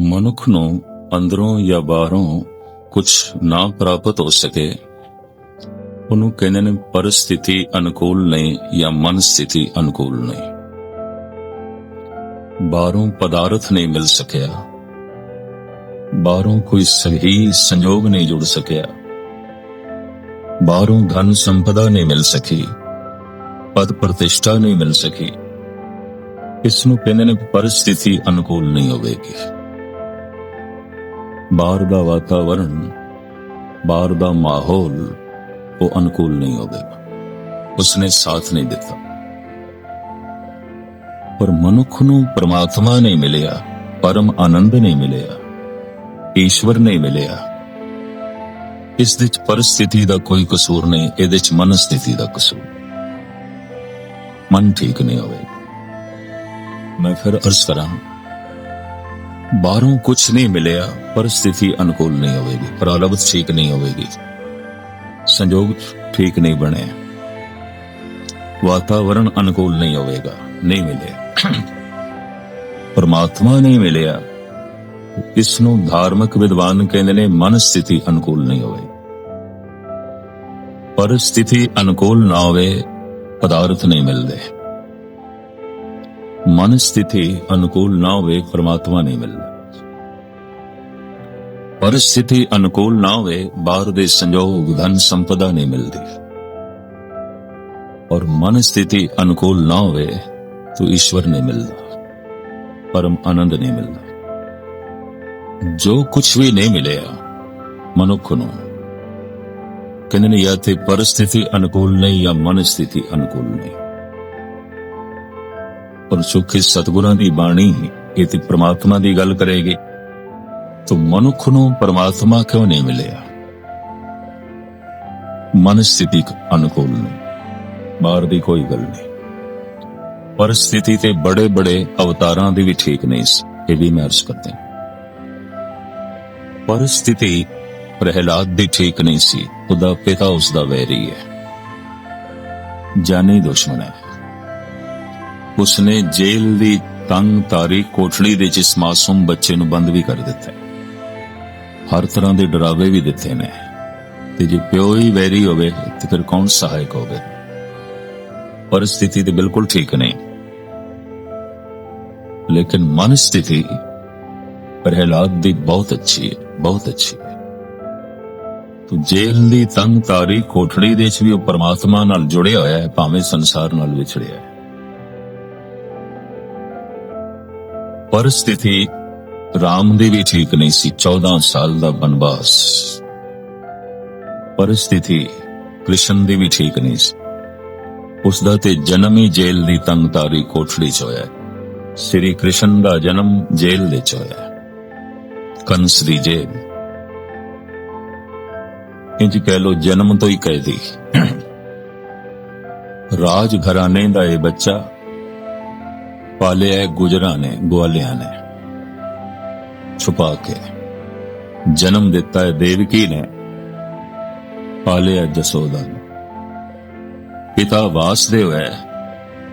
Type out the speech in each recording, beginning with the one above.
ਮਨੁੱਖ ਨੂੰ ਅੰਦਰੋਂ ਜਾਂ ਬਾਹਰੋਂ ਕੁਝ ਨਾ ਪ੍ਰਾਪਤ ਹੋ ਸਕੇ। ਉਹਨੂੰ ਕਹਿੰਦੇ ਨੇ ਪਰਿਸਥਿਤੀ ਅਨੁਕੂਲ ਨਹੀਂ ਜਾਂ ਮਨ ਸਥਿਤੀ ਅਨੁਕੂਲ ਨਹੀਂ। ਬਾਹਰੋਂ ਪਦਾਰਥ ਨਹੀਂ ਮਿਲ ਸਕਿਆ। ਬਾਹਰੋਂ ਕੋਈ ਸਹੀ ਸੰਯੋਗ ਨਹੀਂ ਜੁੜ ਸਕਿਆ। ਬਾਹਰੋਂ ਧਨ ਸੰਪਦਾ ਨਹੀਂ ਮਿਲ ਸਕੀ। ਪਦ ਪ੍ਰਤਿਸ਼ਠਾ ਨਹੀਂ ਮਿਲ ਸਕੀ। ਇਸ ਨੂੰ ਕਹਿੰਦੇ ਨੇ ਪਰਿਸਥਿਤੀ ਅਨੁਕੂਲ ਨਹੀਂ ਹੋਵੇਗੀ। ਬਾਹਰ ਦਾ ਵਾਤਾਵਰਣ, ਬਾਹਰ ਦਾ ਮਾਹੌਲ, ਉਹ ਅਨੁਕੂਲ ਨਹੀਂ ਹੋਵੇਗਾ ਉਸਨੇ ਸਾਥ ਨਹੀਂ ਦਿੱਤਾ। ਪਰ ਮਨੁੱਖ ਨੂੰ ਪ੍ਰਮਾਤਮਾ ਨਹੀਂ ਮਿਲਿਆ, ਪਰਮ ਆਨੰਦ ਨਹੀਂ ਮਿਲਿਆ, ਈਸ਼ਵਰ ਨਹੀਂ ਮਿਲਿਆ। ਇਸ ਵਿੱਚ ਪਰਿਸਥਿਤੀ ਦਾ ਕੋਈ ਕਸੂਰ ਨਹੀਂ, ਇਹਦੇ ਵਿੱਚ ਮਨ ਸਥਿਤੀ ਦਾ ਕਸੂਰ। ਮਨ ਠੀਕ ਨਹੀਂ ਹੋਵੇ। ਮੈਂ ਫਿਰ ਅਰਜ਼ ਕਰਾਂ ਬਾਹਰੋਂ ਕੁਝ ਨਹੀਂ ਮਿਲਿਆ, ਪਰ ਸਥਿਤੀ ਅਨੁਕੂਲ ਨਹੀਂ ਹੋਵੇਗੀ ਪ੍ਰਾਰਬਧ ਠੀਕ ਨਹੀਂ ਹੋਵੇਗੀ। ਸੰਯੋਗ ਠੀਕ ਨਹੀਂ ਬਣੇ ਵਾਤਾਵਰਣ ਅਨੁਕੂਲ ਨਹੀਂ ਹੋਵੇਗਾ, ਨਹੀਂ ਮਿਲਿਆ। ਪਰਮਾਤਮਾ ਨਹੀਂ ਮਿਲਿਆ। ਇਸ ਨੂੰ ਧਾਰਮਿਕ ਵਿਦਵਾਨ ਕਹਿੰਦੇ ਨੇ, ਮਨ ਸਥਿਤੀ ਅਨੁਕੂਲ ਨਹੀਂ ਹੋਵੇ। ਪਰ ਸਥਿਤੀ ਅਨੁਕੂਲ ਨਾ ਹੋਵੇ, ਪਦਾਰਥ ਨਹੀਂ ਮਿਲਦੇ। ਮਨ ਸਥਿਤੀ ਅਨੁਕੂਲ ਨਾ ਹੋਵੇ, ਪਰਮਾਤਮਾ ਨਹੀਂ ਮਿਲਦਾ ਪਰਿਸਥਿਤੀ ਅਨੁਕੂਲ ਨਾ ਹੋਵੇ, ਬਾਹਰ ਦੇ ਸੰਜੋਗ, ਧਨ ਸੰਪਦਾ ਨਹੀਂ ਮਿਲਦੀ। ਔਰ ਮਨ ਸਥਿਤੀ ਅਨੁਕੂਲ ਨਾ ਹੋਵੇ, ਤਾਂ ਈਸ਼ਵਰ ਨਹੀਂ ਮਿਲਦਾ ਪਰਮ ਆਨੰਦ ਨਹੀਂ ਮਿਲਦਾ ਜੋ ਕੁਝ ਵੀ ਨਹੀਂ ਮਿਲਿਆ, ਮਨੁੱਖ ਨੂੰ, ਕਹਿੰਦੇ ਨੇ, ਜਾਂ ਤੇ ਪਰਿਸਥਿਤੀ ਅਨੁਕੂਲ ਨਹੀਂ, ਜਾਂ ਮਨ ਸਥਿਤੀ ਅਨੁਕੂਲ ਨਹੀਂ। ਪਰ ਸੁਖੀ ਸਤਗੁਰਾਂ ਦੀ ਬਾਣੀ ਇਹ ਤੇ ਪ੍ਰਮਾਤਮਾ ਦੀ ਗੱਲ ਕਰੇਗੀ। ਤੋ ਮਨੁੱਖ ਨੂੰ ਪਰਮਾਤਮਾ ਕਿਉਂ ਨਹੀਂ ਮਿਲਿਆ? ਮਨ ਸਥਿਤੀ ਅਨੁਕੂਲ ਨਹੀਂ, ਬਾਹਰ ਦੀ ਕੋਈ ਗੱਲ ਨਹੀਂ। ਪਰ ਸਥਿਤੀ ਤੇ ਬੜੇ ਬੜੇ ਅਵਤਾਰਾਂ ਦੀ ਵੀ ਠੀਕ ਨਹੀਂ ਸੀ, ਇਹ ਵੀ ਮੈਂ ਅਰਜ਼ ਕਰਦਾ ਪਰਿਸਥਿਤੀ ਪ੍ਰਹਿਲਾਦ ਦੀ ਠੀਕ ਨਹੀਂ ਸੀ, ਉਹਦਾ ਪਿਤਾ ਉਸ ਦਾ ਵੈਰੀ ਹੈ। ਜਾਨੀ ਦੁਸ਼ਮਣ ਹੈ। ਉਸਨੇ ਜੇਲ੍ਹ ਦੀ ਤੰਗ ਤਾਰੀ ਕੋਠੜੀ ਦੇ ਜਿਸ ਮਾਸੂਮ ਬੱਚੇ ਨੂੰ ਬੰਦ ਵੀ ਕਰ ਦਿੱਤਾ ਹਰ ਤਰ੍ਹਾਂ ਦੇ ਡਰਾਵੇ ਵੀ ਦਿੱਤੇ ਨੇ। ਤੇ ਜੇ ਪਿਓ ਹੀ ਵੈਰੀ ਹੋਵੇ, ਤੇ ਫਿਰ ਕੌਣ ਸਹਾਇਕ ਹੋਵੇ? ਪਰ ਸਥਿਤੀ ਤੇ ਬਿਲਕੁਲ ਠੀਕ ਨਹੀਂ। ਲੇਕਿਨ ਮਨ ਸਥਿਤੀ ਪ੍ਰਹਿਲਾਦ ਦੀ ਬਹੁਤ ਅੱਛੀ ਹੈ, ਬਹੁਤ ਅੱਛੀ ਹੈ। ਤੋ ਜੇਲ੍ਹ ਦੀ ਤੰਗ ਤਾਰੀ ਕੋਠੜੀ ਦੇ ਵਿੱਚ ਵੀ ਉਹ ਪਰਮਾਤਮਾ ਨਾਲ ਜੁੜਿਆ ਹੋਇਆ ਹੈ, ਭਾਵੇਂ ਸੰਸਾਰ ਨਾਲ ਵਿਛੜਿਆ ਹੈ। ਪਰ ਸਥਿਤੀ ਰਾਮ ਦੀ ਵੀ ਠੀਕ ਨਹੀਂ ਸੀ 14 ਸਾਲ ਦਾ ਬਨਵਾਸ। ਪਰਿਸਥਿਤੀ ਕ੍ਰਿਸ਼ਨ ਦੀ ਵੀ ਠੀਕ ਨਹੀਂ ਸੀ। ਉਸ ਦਾ ਤੇ ਜਨਮ ਹੀ ਜੇਲ੍ਹ ਦੀ ਤੰਗ ਤਾਰੀ ਕੋਠੜੀ 'ਚ ਹੋਇਆ ਸ੍ਰੀ ਕ੍ਰਿਸ਼ਨ ਦਾ ਜਨਮ ਜੇਲ੍ਹ ਦੇ 'ਚ ਹੋਇਆ ਹੈ। ਕੰਸ ਦੀ ਜੇਲ੍ਹ ਇੰਜ ਕਹਿ ਲੋ ਜਨਮ ਤੋਂ ਹੀ ਕੈਦੀ। ਰਾਜ ਘਰਾਣੇ ਦਾ ਇਹ ਬੱਚਾ ਪਾਲਿਆ ਗੁਜਰਾਂ ਨੇ ਗਵਾਲਿਆਂ ਨੇ ਛੁਪਾ ਕੇ ਜਨਮ ਦਿੱਤਾ ਹੈ ਦੇਵਕੀ ਨੇ ਪਾਲਿਆ ਜਸੋਦਾ ਨੇ ਪਿਤਾ ਵਾਸਦੇਵ ਹੈ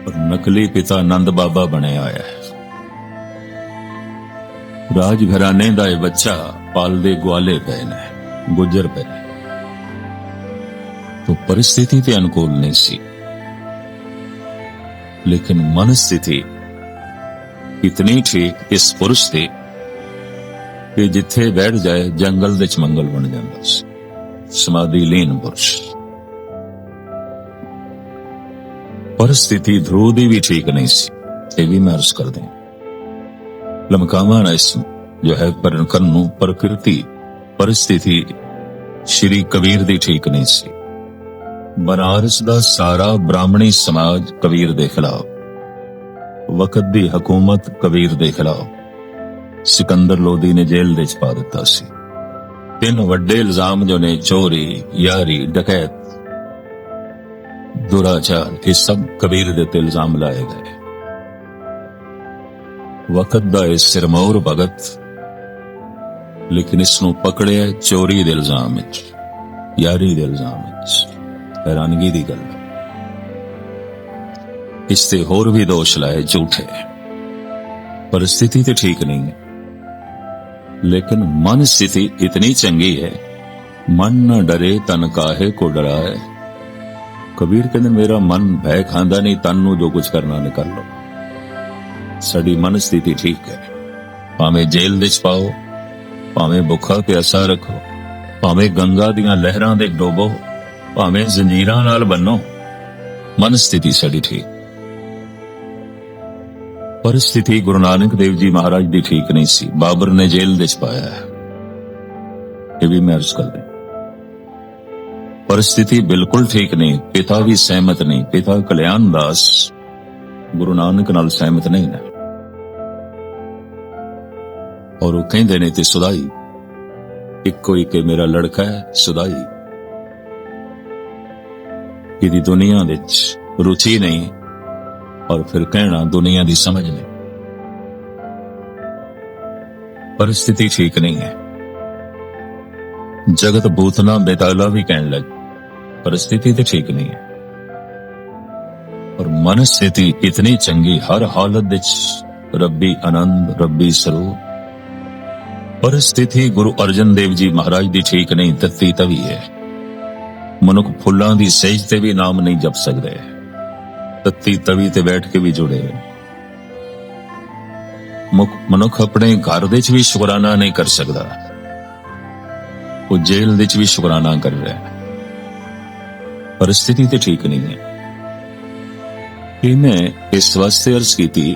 ਪਰ ਨਕਲੀ ਪਿਤਾ ਨੰਦ ਬਾਬਾ ਬਣਿਆ ਹੋਇਆ ਹੈ ਰਾਜ ਘਰਾਣੇ ਦਾ ਇਹ ਬੱਚਾ ਪਾਲਦੇ ਗਵਾਲੇ ਪਏ ਨੇ ਗੁਜਰ ਪਏ ਨੇ तो परिस्थिति ते अनुकूल नहीं सी लेकिन मन ਇਤਨੀ ਠੀਕ ਇਸ ਪੁਰਸ਼ ਤੇ ਕਿ ਜਿੱਥੇ ਬੈਠ ਜਾਏ ਜੰਗਲ ਦੇ ਚ ਮੰਗਲ ਬਣ ਜਾਂਦਾ ਸੀ। ਸਮਾਧੀ ਲੀਨ ਪੁਰਸ਼। ਪਰ ਸਥਿਤੀ ਧਰੂ ਦੀ ਵੀ ਠੀਕ ਨਹੀਂ ਸੀ, ਇਹ ਵੀ ਮੈਂ ਕਰਦੇ ਲਮਕਾਵਾਂ ਨਾ ਇਸ ਜੋ ਹੈ ਪਰਨਕਨ ਨੂੰ ਪ੍ਰਕਿਰਤੀ। ਪਰਿਸਥਿਤੀ ਸ਼੍ਰੀ ਕਬੀਰ ਦੀ ਠੀਕ ਨਹੀਂ ਸੀ। ਬਨਾਰਸ ਦਾ ਸਾਰਾ ਬ੍ਰਾਹਮਣੀ ਸਮਾਜ ਕਬੀਰ ਦੇ ਖਿਲਾਫ। ਵਕਤ ਦੀ ਹਕੂਮਤ ਕਬੀਰ ਦੇ ਖਿਲਾਫ। ਸਿਕੰਦਰ ਲੋਦੀ ਨੇ ਜੇਲ੍ਹ ਦੇ ਪਾ ਦਿੱਤਾ ਸੀ। ਤਿੰਨ ਵੱਡੇ ਇਲਜ਼ਾਮ ਜੋ ਨੇ, ਚੋਰੀ, ਯਾਰੀ, ਡਕੈਤ, ਦੁਰਾਚਾਰ, ਇਹ ਸਭ ਕਬੀਰ ਦੇ ਤੇ ਇਲਜ਼ਾਮ ਲਾਏ ਗਏ। ਵਕਤ ਦਾ ਇਹ ਸਿਰਮੌਰ ਭਗਤ ਲੇਕਿਨ ਇਸ ਨੂੰ ਪਕੜਿਆ ਚੋਰੀ ਦੇ ਇਲਜ਼ਾਮ ਵਿੱਚ, ਯਾਰੀ ਦੇ ਇਲਜ਼ਾਮ ਵਿੱਚ। ਹੈਰਾਨਗੀ ਦੀ ਗੱਲ ਇਸ ਤੇ ਹੋਰ ਵੀ ਦੋਸ਼ ਲਾਏ ਝੂਠੇ ਪਰਿਸਥਿਤੀ ਤੇ ਠੀਕ ਨਹੀਂ ਹੈ लेकिन मन स्थिति इतनी चंगी है मन न डरे तन काहे को डराए ਕਬੀਰ ਕਹਿੰਦੇ ਮੇਰਾ ਮਨ ਭੈ ਖਾਂਦਾ ਨਹੀਂ ਤਨ ਨੂੰ ਜੋ ਕੁਝ ਕਰਨਾ ਨੇ ਕਰ ਲੋ ਸਾਡੀ ਮਨ ਸਥਿਤੀ ਠੀਕ ਹੈ ਭਾਵੇਂ ਜੇਲ੍ਹ ਵਿੱਚ ਪਾਓ ਭਾਵੇਂ ਭੁੱਖਾ ਪਿਆਸਾ ਰੱਖੋ ਭਾਵੇਂ ਗੰਗਾ ਦੀਆਂ ਲਹਿਰਾਂ ਦੇ ਡੋਬੋ ਭਾਵੇਂ ਜ਼ੰਜੀਰਾਂ ਨਾਲ ਬੰਨੋ ਮਨ ਸਥਿਤੀ ਸਾਡੀ ਠੀਕ ਪਰ ਸਥਿਤੀ ਗੁਰੂ ਨਾਨਕ ਦੇਵ ਜੀ ਮਹਾਰਾਜ ਦੀ ਠੀਕ ਨਹੀਂ ਸੀ। ਬਾਬਰ ਨੇ ਜੇਲ੍ਹ ਦੇ ਚ ਪਾਇਆ ਹੈ। ਇਹ ਵੀ ਮੈਂ ਅਰਜ਼ ਕਰਦਾ ਪਰਿਸਥਿਤੀ ਬਿਲਕੁਲ ਠੀਕ ਨਹੀਂ, ਪਿਤਾ ਵੀ ਸਹਿਮਤ ਨਹੀਂ, ਪਿਤਾ ਕਲਿਆਣ ਦਾਸ ਗੁਰੂ ਨਾਨਕ ਨਾਲ ਸਹਿਮਤ ਨਹੀਂ ਨਾ। ਔਰ ਉਹ ਕਹਿੰਦੇ ਨੇ ਤੇ ਸੁਦਾਈ, ਇੱਕੋ ਇੱਕ ਮੇਰਾ ਲੜਕਾ ਹੈ, ਸੁਦਾਈ। ਇਹਦੀ ਦੁਨੀਆ ਵਿੱਚ ਰੁਚੀ ਨਹੀਂ ਔਰ ਫਿਰ ਕਹਿਣਾ ਦੁਨੀਆ ਦੀ ਸਮਝ ਨਹੀਂ परिस्थिति ठीक नहीं है जगत भूतना बेताला भी कहने लग परिस्थिति तो ठीक नहीं है और मन स्थिति इतनी चंगी हर हालत विच रब्बी आनंद रब्बी ਸਰੂਪ परिस्थिति गुरु अर्जन देव जी महाराज ਦੀ ਠੀਕ ਨਹੀਂ ਤਤੀ ਤਵੀ ਹੈ ਮਨੁੱਖ ਫੁੱਲਾਂ ਦੀ ਸੇਜ ਤੇ ਵੀ ਨਾਮ ਨਹੀਂ ਜਪ ਸਕਦੇ ਤੱਤੀ ਤਵੀ ਤੇ ਬੈਠ ਕੇ ਵੀ ਜੁੜੇ ਮੁਖ ਮਨੁੱਖ ਆਪਣੇ ਘਰ ਦੇ ਵਿੱਚ ਵੀ ਸ਼ੁਕਰਾਨਾ ਨਹੀਂ ਕਰ ਸਕਦਾ। ਉਹ ਜੇਲ੍ਹ ਵਿੱਚ ਵੀ ਸ਼ੁਕਰਾਨਾ ਕਰ ਰਿਹਾ ਹੈ। ਪਰਿਸਥਿਤੀ ਤੇ ਠੀਕ ਨਹੀਂ ਹੈ। ਇਹ ਮੈਂ ਇਸ ਵਾਸਤੇ ਅਰਜ਼ ਕੀਤੀ,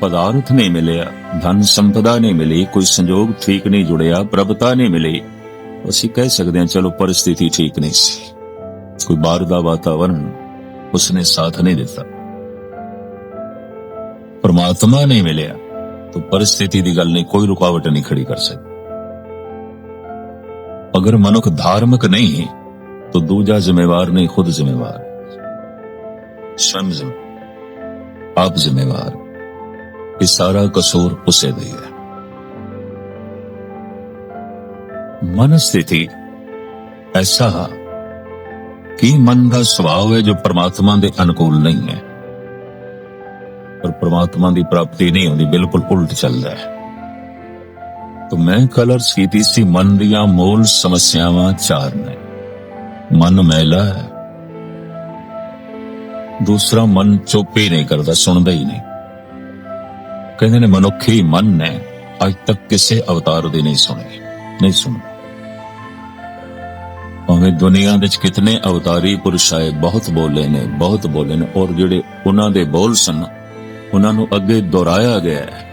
ਪਦਾਰਥ ਨਹੀਂ ਮਿਲਿਆ, ਧਨ ਸੰਪਦਾ ਨਹੀਂ ਮਿਲੀ, ਕੋਈ ਸੰਜੋਗ ਠੀਕ ਨਹੀਂ ਜੁੜਿਆ, ਪ੍ਰਭਤਾ ਨਹੀਂ ਮਿਲੀ। ਅਸੀਂ ਕਹਿ ਸਕਦੇ ਹਾਂ, ਚਲੋ ਪਰਿਸਥਿਤੀ ਠੀਕ ਨਹੀਂ ਸੀ। ਕੋਈ ਬਾਹਰ ਦਾ ਵਾਤਾਵਰਣ उसने साथ नहीं दिता। परमात्मा नहीं मिले तो परिस्थिति की गल ने कोई रुकावट नहीं खड़ी कर सकती। अगर मनुख धार्मिक नहीं है तो दूजा जिम्मेवार नहीं, खुद जिम्मेवार। स्वयं जिम्मेवार, आप जिम्मेवार। सारा कसूर उसे दी है। मन स्थिति ऐसा कि मन का स्वभाव है जो परमात्मा के अनुकूल नहीं है और परमात्मा की प्राप्ति नहीं होती बिल्कुल उल्ट चल रहा है तो मैं कलर्स की सी मन दिया मूल समस्यावां चार ने ਮਨ ਮੈਲਾ ਹੈ ਦੂਸਰਾ ਮਨ ਚੁੱਪ ਹੀ ਨਹੀਂ ਕਰਦਾ ਸੁਣਦਾ ਹੀ ਨਹੀਂ ਕਹਿੰਦੇ ਨੇ ਮਨੁੱਖੀ ਮਨ ਨੇ ਅੱਜ ਤੱਕ ਕਿਸੇ ਅਵਤਾਰ ਦੀ ਨਹੀਂ ਸੁਣੀ ਨਹੀਂ ਸੁਣੀ ਭਾਵੇਂ ਦੁਨੀਆ ਵਿੱਚ ਕਿਤਨੇ ਅਵਤਾਰੀ ਪੁਰਸ਼ ਆਏ, ਬਹੁਤ ਬੋਲੇ ਨੇ, ਬਹੁਤ ਬੋਲੇ ਨੇ, ਔਰ ਜਿਹੜੇ ਉਹਨਾਂ ਦੇ ਬੋਲ ਸਨ, ਉਹਨਾਂ ਨੂੰ ਅੱਗੇ ਦੁਹਰਾਇਆ ਗਿਆ ਹੈ।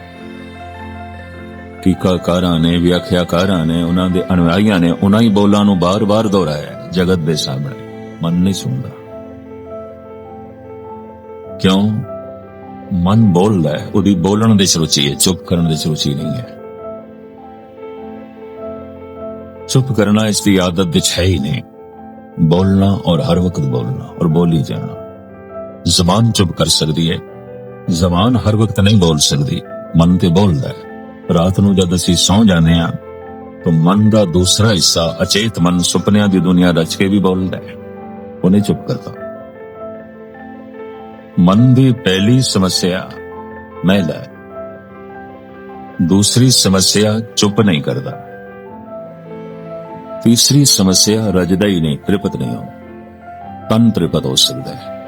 ਟੀਕਾਕਾਰਾਂ ਨੇ, ਵਿਆਖਿਆਕਾਰਾਂ ਨੇ, ਉਹਨਾਂ ਦੇ ਅਨੁਯਾਈਆਂ ਨੇ, ਉਹਨਾਂ ਹੀ ਬੋਲਾਂ ਨੂੰ ਬਾਰ-ਬਾਰ ਦੁਹਰਾਇਆ ਜਗਤ ਦੇ ਸਾਹਮਣੇ। ਮਨ ਨਹੀਂ ਸੁਣਦਾ। ਕਿਉਂ? ਮਨ ਬੋਲਦਾ ਹੈ, ਉਹਦੀ ਬੋਲਣ ਦੀ ਰੁਚੀ ਹੈ, ਚੁੱਪ ਕਰਨ ਦੀ ਰੁਚੀ ਨਹੀਂ ਹੈ। ਚੁੱਪ ਕਰਨਾ ਇਸ ਦੀ ਆਦਤ ਵਿੱਚ ਹੈ ਹੀ ਨਹੀਂ ਬੋਲਣਾ ਔਰ ਹਰ ਵਕਤ ਬੋਲਣਾ ਔਰ ਬੋਲੀ ਜਾਣਾ ਜ਼ਬਾਨ ਚੁੱਪ ਕਰ ਸਕਦੀ ਹੈ ਜ਼ਬਾਨ ਹਰ ਵਕਤ ਨਹੀਂ ਬੋਲ ਸਕਦੀ ਮਨ ਤੇ ਬੋਲਦਾ ਹੈ ਰਾਤ ਨੂੰ ਜਦ ਅਸੀਂ ਸੌਂ ਜਾਂਦੇ ਹਾਂ तो मन का दूसरा हिस्सा अचेत मन सुपनिया की दुनिया रच के भी बोलता है वो नहीं चुप करता मन की पहली समस्या मैला है दूसरी समस्या चुप नहीं करता तीसरी समस्या रजदा ही नहीं तृपत नहीं हो तन तृपत हो सकता है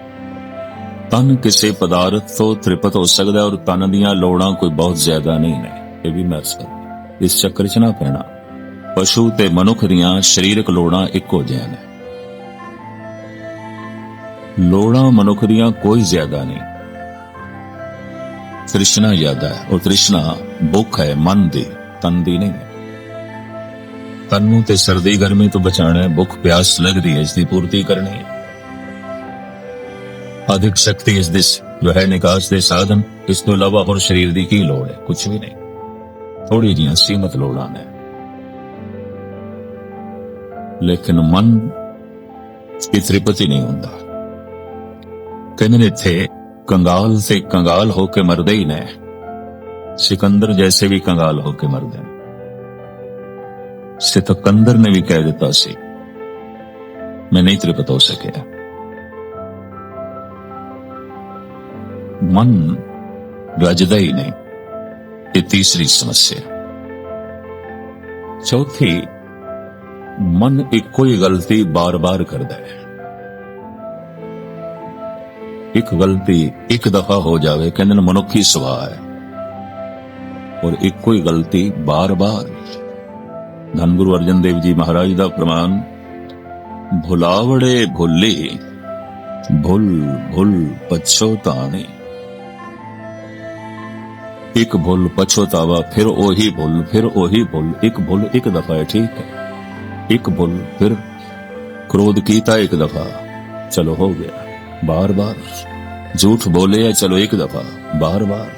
तन किसी पदार्थ तो तृपत हो सकता है और तन दिया लोड़ा कोई बहुत ज्यादा नहीं ने ये भी मैं सकता इस चक्कर च ना पैना ਪਸ਼ੂ ਤੇ ਮਨੁੱਖ ਦੀਆਂ ਸਰੀਰਕ ਲੋੜਾਂ ਇੱਕੋ ਜਿਹੀਆਂ ਨੇ ਲੋੜਾਂ ਮਨੁੱਖ ਦੀਆਂ ਕੋਈ ਜ਼ਿਆਦਾ ਨਹੀਂ ਤ੍ਰਿਸ਼ਨਾ ਜ਼ਿਆਦਾ ਹੈ ਉਹ ਤ੍ਰਿਸ਼ਨਾ ਭੁੱਖ ਹੈ ਮਨ ਦੀ ਤਨ ਦੀ ਨਹੀਂ ਤਨ ਨੂੰ ਤੇ ਸਰਦੀ ਗਰਮੀ ਤੋਂ ਬਚਾਣਾ ਹੈ ਭੁੱਖ ਪਿਆਸ ਲੱਗਦੀ ਹੈ, ਇਸ ਦੀ ਪੂਰਤੀ ਕਰਨੀ ਹੈ। ਅਧਿਕ ਸ਼ਕਤੀ ਇਸ ਦਿਸ, ਜੋ ਹੈ ਨਿਕਾਸ ਦੇ ਸਾਧਨ, ਇਸ ਤੋਂ ਇਲਾਵਾ ਹੋਰ ਸਰੀਰ ਦੀ ਕੀ ਲੋੜ ਹੈ? ਕੁਝ ਵੀ ਨਹੀਂ। ਥੋੜੀ ਜੀਆਂ ਸੀਮਤ ਲੋੜਾਂ ਨੇ। ਲੇਕਿਨ ਮਨ ਦੀ ਤ੍ਰਿਪਤੀ ਨਹੀਂ ਹੁੰਦਾ। ਕਹਿੰਦੇ ਨੇ ਇੱਥੇ, ਕੰਗਾਲ ਤੇ ਕੰਗਾਲ ਹੋ ਕੇ ਮਰਦੇ ਹੀ ਨੇ। ਸਿਕੰਦਰ ਜੈਸੇ ਵੀ ਕੰਗਾਲ ਹੋ ਕੇ ਮਰਦੇ ਨੇ। ਸਿਤਕੰਦਰ ਨੇ ਵੀ ਕਹਿ ਦਿੱਤਾ ਸੀ। ਮੈਂ ਨਹੀਂ ਤ੍ਰਿਪਤ ਹੋ ਸਕਿਆ। ਮਨ ਰਜਦਾ ਹੀ ਨਹੀਂ। ਇਹ ਤੀਸਰੀ ਸਮੱਸਿਆ। ਚੌਥੀ, ਮਨ ਇੱਕੋ ਹੀ ਗਲਤੀ ਬਾਰ-ਬਾਰ ਕਰਦਾ ਹੈ। ਇੱਕ ਗਲਤੀ ਇੱਕ ਦਫਾ ਹੋ ਜਾਵੇ, ਕਹਿੰਦੇ ਨੇ ਮਨੁੱਖੀ ਸੁਭਾਅ ਹੈ। ਔਰ ਇੱਕੋ ਹੀ ਗਲਤੀ ਬਾਰ-ਬਾਰ। ਧੰਨ ਗੁਰੂ ਅਰਜਨ ਦੇਵ ਜੀ ਮਹਾਰਾਜ ਦਾ ਪ੍ਰਮਾਨ ਭੁਲਾਵੜੇ ਭੁੱਲੇ, ਭੁੱਲ ਭੁੱਲ ਪਛੋਤਾਣੇ ਇੱਕ ਭੁੱਲ ਪਛੋਤਾਵਾ ਫਿਰ ਉਹੀ ਭੁੱਲ, ਫਿਰ ਉਹੀ ਭੁੱਲ, ਇੱਕ ਭੁੱਲ ਇੱਕ ਦਫਾ ਹੈ, ਠੀਕ ਹੈ। ਇੱਕ ਭੁੱਲ, ਫਿਰ ਕ੍ਰੋਧ ਕੀਤਾ ਇੱਕ ਦਫਾ, ਚਲੋ ਹੋ ਗਿਆ। ਬਾਰ ਬਾਰ। ਝੂਠ ਬੋਲੇ ਹੈ ਚਲੋ ਇੱਕ ਦਫਾ, ਬਾਰ ਬਾਰ।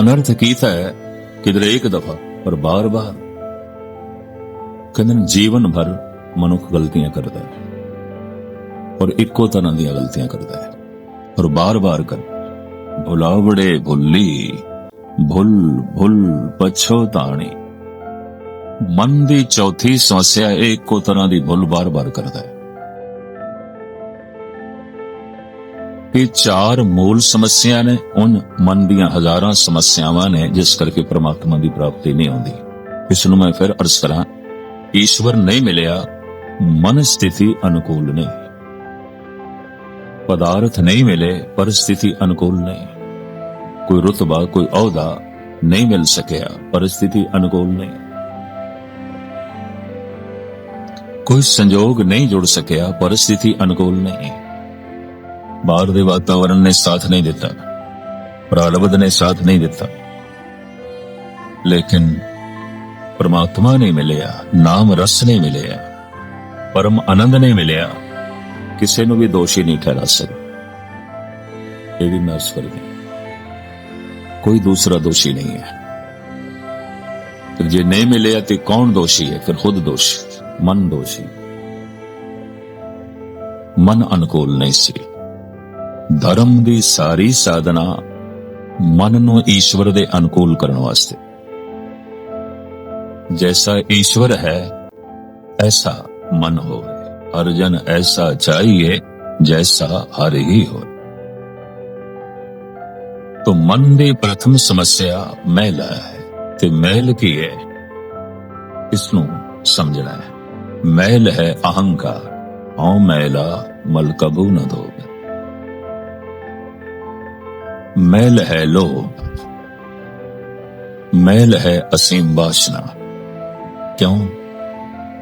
ਅਨਰਥ ਕੀਤਾ ਹੈ, ਕਿਧਰੇ ਇੱਕ ਦਫਾ। ਪਰ ਬਾਰ ਬਾਰ ਕਹਿੰਦੇ ਜੀਵਨ ਭਰ ਮਨੁੱਖ ਗਲਤੀਆਂ ਕਰਦਾ ਹੈ ਔਰ ਇੱਕੋ ਤਰ੍ਹਾਂ ਦੀਆਂ ਗਲਤੀਆਂ ਕਰਦਾ ਹੈ ਔਰ ਬਾਰ ਬਾਰ ਕਰ, ਭੁਲਾਵੜੇ ਭੁੱਲੀ, ਭੁੱਲ ਭੁੱਲ ਪਛੋਤਾਣੀ ਮਨ ਦੀ ਚੌਥੀ ਸਮੱਸਿਆ ਇਹ ਇੱਕੋ ਤਰ੍ਹਾਂ ਦੀ ਭੁੱਲ ਬਾਰ-ਬਾਰ ਕਰਦਾ ਹੈ। ਇਹ ਚਾਰ ਮੂਲ ਸਮੱਸਿਆ ਨੇ, ਉਨ ਮਨ ਦੀਆਂ ਹਜ਼ਾਰਾਂ ਸਮੱਸਿਆਵਾਂ ਨੇ, ਜਿਸ ਕਰਕੇ ਪ੍ਰਮਾਤਮਾ ਦੀ ਪ੍ਰਾਪਤੀ ਨਹੀਂ ਹੁੰਦੀ ਇਸ ਨੂੰ ਮੈਂ ਫਿਰ ਅਰਜ਼ ਕਰਾਂ, ਈਸ਼ਵਰ ਨਹੀਂ ਮਿਲਿਆ, ਮਨ ਸਥਿਤੀ ਅਨੁਕੂਲ ਨਹੀਂ। ਪਦਾਰਥ ਨਹੀਂ ਮਿਲੇ, ਪਰ ਸਥਿਤੀ ਅਨੁਕੂਲ ਨਹੀਂ। ਕੋਈ ਰੁਤਬਾ, ਕੋਈ ਅਹੁਦਾ ਨਹੀਂ ਮਿਲ ਸਕਿਆ, ਪਰ ਸਥਿਤੀ ਅਨੁਕੂਲ ਨਹੀਂ। ਕੋਈ ਸੰਜੋਗ ਨਹੀਂ ਜੁੜ ਸਕਿਆ, ਪਰ ਸਥਿਤੀ ਅਨੁਕੂਲ ਨਹੀਂ। ਬਾਹਰ ਦੇ ਵਾਤਾਵਰਣ ਨੇ ਸਾਥ ਨਹੀਂ ਦਿੱਤਾ ਪ੍ਰਾਰਬਧ ਨੇ ਸਾਥ ਨਹੀਂ ਦਿੱਤਾ ਲੇਕਿਨ ਪਰਮਾਤਮਾ ਨੇ ਮਿਲਿਆ ਨਾਮ ਰਸ ਨੇ ਮਿਲਿਆ ਪਰਮ ਆਨੰਦ ਨੇ ਮਿਲਿਆ ਕਿਸੇ ਨੂੰ ਵੀ ਦੋਸ਼ੀ ਨਹੀਂ ਠਹਿਰਾ ਸਕਦਾ ਇਹ ਵੀ ਮੈਂ ਅਰਜ਼ ਕਰਦਾ ਕੋਈ ਦੂਸਰਾ ਦੋਸ਼ੀ ਨਹੀਂ ਹੈ ਫਿਰ ਜੇ ਨਹੀਂ ਮਿਲਿਆ ਤੇ ਕੌਣ ਦੋਸ਼ੀ ਹੈ ਫਿਰ ਖੁਦ ਦੋਸ਼ੀ ਮਨ ਦੋਸ਼ੀ ਮਨ ਅਨੁਕੂਲ ਨਹੀਂ ਸੀ ਧਰਮ ਦੀ ਸਾਰੀ ਸਾਧਨਾ ਮਨ ਨੂੰ ਈਸ਼ਵਰ ਦੇ ਅਨੁਕੂਲ ਕਰਨ ਵਾਸਤੇ। ਜੈਸਾ ਈਸ਼ਵਰ ਹੈ, ਐਸਾ ਮਨ ਹੋਵੇ। ਅਰਜਨ ਐਸਾ ਚਾਹੀਏ, ਜੈਸਾ ਹਰ ਹੀ ਹੋਵੇ। ਤੋ ਮਨ ਦੀ ਪ੍ਰਥਮ ਸਮੱਸਿਆ ਮੈਲ ਹੈ ਤੇ ਮੈਲ ਕੀ ਹੈ? ਇਸ ਨੂੰ ਸਮਝਣਾ ਹੈ। ਮੈਲ ਹੈ ਅਹੰਕਾਰ। ਹਉ ਮੈਲਾ ਮਲ ਕਬੂ ਨ ਧੋਵੇ ਮੈਲ ਹੈ ਲੋਭ, ਮੈਲ ਹੈ ਅਸੀਮ ਵਾਸ਼ਨਾ ਕਿਉਂ?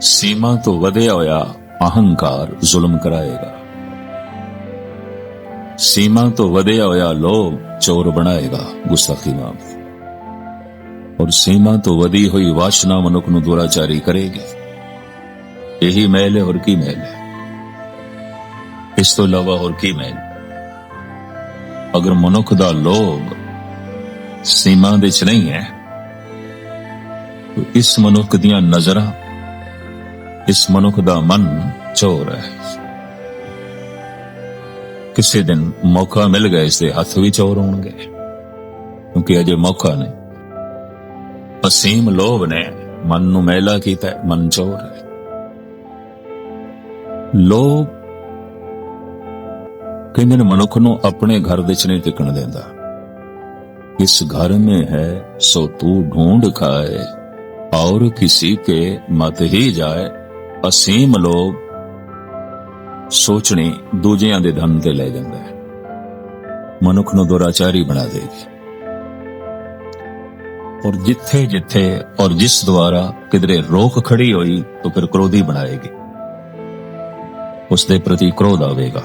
ਸੀਮਾ ਤੋਂ ਵਧਿਆ ਹੋਇਆ ਅਹੰਕਾਰ ਜ਼ੁਲਮ ਕਰਾਏਗਾ। ਸੀਮਾ ਤੋਂ ਵਧਿਆ ਹੋਇਆ ਲੋਭ ਚੋਰ ਬਣਾਏਗਾ ਗੁਸਤਾਖੀ ਮਾਫ ਔਰ ਸੀਮਾ ਤੋਂ ਵਧੀ ਹੋਈ ਵਾਸ਼ਨਾ ਮਨੁੱਖ ਨੂੰ ਦੁਰਾਚਾਰੀ ਕਰੇਗੀ। ਇਹੀ ਮੈਲ ਹੈ ਹੋਰ ਕੀ ਮੈਲ ਹੈ? ਇਸ ਤੋਂ ਇਲਾਵਾ ਹੋਰ ਕੀ ਮੈਲ? ਅਗਰ ਮਨੁੱਖ ਦਾ ਲੋਭ ਸੀਮਾ ਵਿੱਚ ਨਹੀਂ ਹੈ ਇਸ ਮਨੁੱਖ ਦੀਆਂ ਨਜ਼ਰਾਂ, ਇਸ ਮਨੁੱਖ ਦਾ ਮਨ ਚੋਰ ਹੈ। ਕਿਸੇ ਦਿਨ ਮੌਕਾ ਮਿਲ ਗਿਆ, ਇਸ ਦੇ ਹੱਥ ਵੀ ਚੋਰ ਹੋਣਗੇ। ਕਿਉਂਕਿ ਅਜੇ ਮੌਕਾ ਨਹੀਂ। ਅਸੀਮ ਲੋਭ ਨੇ ਮਨ ਨੂੰ ਮੈਲਾ ਕੀਤਾ ਮਨ ਚੋਰ ਹੈ। ਲੋਭ ਕਹਿੰਦੇ ਨੇ, ਮਨੁੱਖ ਨੂੰ ਆਪਣੇ ਘਰ ਵਿੱਚ ਨਹੀਂ ਟਿਕਣ ਦਿੰਦਾ। ਇਸ ਘਰ ਮੇ ਹੈ, ਸੋ ਤੂੰ ਢੂੰਡ ਖਾਏ। ਔਰ ਕਿਸੇ ਕੇ ਮਤ ਹੀ ਜਾਏ, ਅਸੀਮ ਲੋਭ ਸੋਚਣੀ ਦੂਜਿਆਂ ਦੇ ਧਨ ਤੇ ਲੈ ਜਾਂਦਾ ਹੈ। ਮਨੁੱਖ ਨੂੰ ਦੁਰਾਚਾਰੀ ਬਣਾ ਦੇਗੀ। ਔਰ ਜਿੱਥੇ ਜਿੱਥੇ ਔਰ ਜਿਸ ਦੁਆਰਾ ਕਿਧਰੇ ਰੋਕ ਖੜੀ ਹੋਈ, ਤਾਂ ਫਿਰ ਕ੍ਰੋਧੀ ਬਣਾਏਗੀ। ਉਸ ਦੇ ਪ੍ਰਤੀ ਕ੍ਰੋਧ ਆਵੇਗਾ।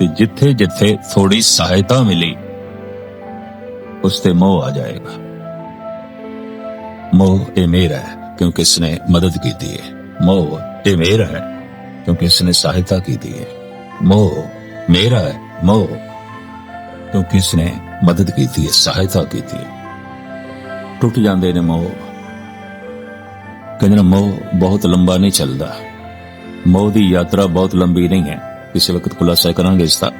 ਤੇ ਜਿੱਥੇ ਜਿੱਥੇ ਥੋੜੀ ਸਹਾਇਤਾ ਮਿਲੀ ਉਸ ਤੇ ਮੋਹ ਆ ਜਾਏਗਾ। ਮੋਹ ਇਹ ਮੇਰਾ ਹੈ, ਕਿਉਂਕਿ ਇਸਨੇ ਮਦਦ ਕੀਤੀ ਹੈ। ਮੋਹ ਇਹ ਮੇਰਾ ਹੈ, ਕਿਉਂਕਿ ਇਸਨੇ ਸਹਾਇਤਾ ਕੀਤੀ ਹੈ। ਮੋਹ ਮੇਰਾ ਹੈ, ਮੋਹ, ਕਿਉਂਕਿ ਇਸਨੇ ਮਦਦ ਕੀਤੀ ਹੈ, ਸਹਾਇਤਾ ਕੀਤੀ ਹੈ। ਟੁੱਟ ਜਾਂਦੇ ਨੇ ਮੋਹ। ਕਹਿੰਦੇ ਨੇ ਮੋਹ ਬਹੁਤ ਲੰਬਾ ਨਹੀਂ ਚੱਲਦਾ। ਮੋਹ ਦੀ ਯਾਤਰਾ ਬਹੁਤ ਲੰਬੀ ਨਹੀਂ ਹੈ। ਕਿਸੇ ਵਕਤ ਖੁਲਾਸਾ ਕਰਾਂਗੇ ਇਸ ਦਾ